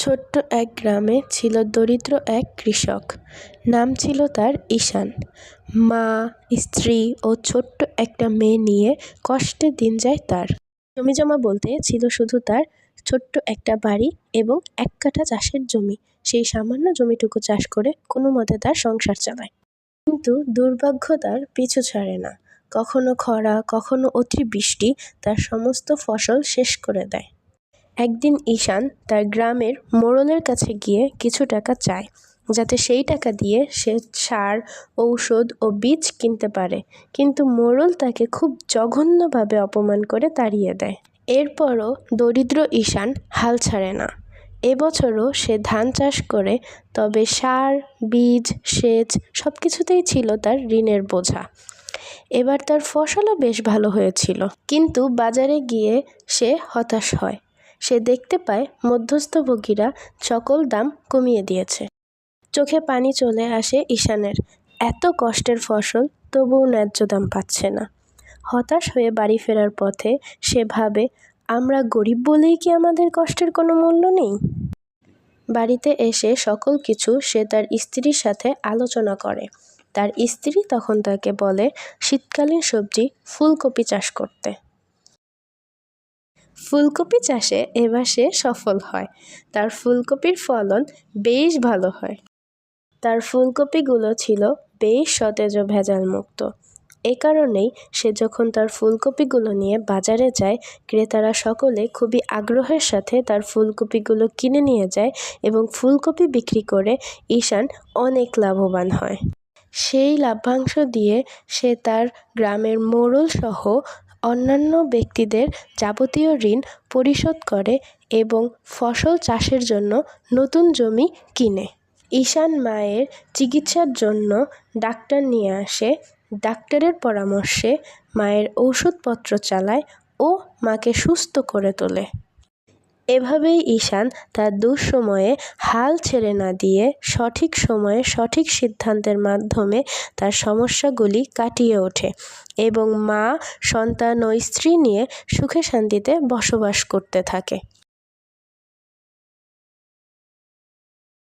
ছোট্ট এক গ্রামে ছিল দরিদ্র এক কৃষক। নাম ছিল তার ঈশান। মা, স্ত্রী ও ছোট্ট একটা মেয়ে নিয়ে কষ্টে দিন যায় তার। জমিজমা বলতে ছিল শুধু তার ছোট্ট একটা বাড়ি এবং এক কাঠা চাষের জমি। সেই সামান্য জমিটুকু চাষ করে কোনো মতে তার সংসার চালায়। কিন্তু দুর্ভাগ্য তার পিছু ছাড়ে না। কখনো খরা, কখনো অতিবৃষ্টি তার সমস্ত ফসল শেষ করে দেয়। একদিন ঈশান তার গ্রামের মোড়লের কাছে গিয়ে কিছু টাকা চায়, যাতে সেই টাকা দিয়ে সে সার, ঔষধ ও বীজ কিনতে পারে। কিন্তু মোড়ল তাকে খুব জঘন্যভাবে অপমান করে তাড়িয়ে দেয়। এরপরও দরিদ্র ঈশান হাল ছাড়ে না। এবছরও সে ধান চাষ করে, তবে সার, বীজ, সেচ সব কিছুতেই ছিল তার ঋণের বোঝা। এবার তার ফসলও বেশ ভালো হয়েছিল। কিন্তু বাজারে গিয়ে সে হতাশ হয়। সে দেখতে পায় মধ্যস্থভোগীরা সকল দাম কমিয়ে দিয়েছে। চোখে পানি চলে আসে ঈশানের। এত কষ্টের ফসল তবুও ন্যায্য দাম পাচ্ছে না। হতাশ হয়ে বাড়ি ফেরার পথে সে ভাবে, আমরা গরিব বলেই কি আমাদের কষ্টের কোনো মূল্য নেই? বাড়িতে এসে সকল কিছু সে তার স্ত্রীর সাথে আলোচনা করে। তার স্ত্রী তখন তাকে বলে, শীতকালীন সবজি, ফুলকপি চাষ করতে। ফুলকপি চাষে এবার সে সফল হয়। তার ফুলকপির ফলন বেশ ভালো হয়। তার ফুলকপিগুলো ছিল বেশ সতেজ ভেজাল মুক্ত এ কারণেই সে যখন তার ফুলকপিগুলো নিয়ে বাজারে যায়, ক্রেতারা সকলে খুবই আগ্রহের সাথে তার ফুলকপিগুলো কিনে নিয়ে যায় এবং ফুলকপি বিক্রি করে ঈশান অনেক লাভবান হয়। সেই লাভ্যাংশ দিয়ে সে তার গ্রামের মোড়ল সহ অন্যান্য ব্যক্তিদের যাবতীয় ঋণ পরিশোধ করে এবং ফসল চাষের জন্য নতুন জমি কিনে। ঈশান মায়ের চিকিৎসার জন্য ডাক্তার নিয়ে আসে। ডাক্তারের পরামর্শে মায়ের ঔষধপত্র চালায় ও মাকে সুস্থ করে তোলে। এভাবেই ঈশান তার দুঃসময়ে হাল ছেড়ে না দিয়ে সঠিক সময়ে সঠিক সিদ্ধান্তের মাধ্যমে তার সমস্যাগুলি কাটিয়ে ওঠে এবং মা, সন্তান ও স্ত্রী নিয়ে সুখে শান্তিতে বসবাস করতে থাকে।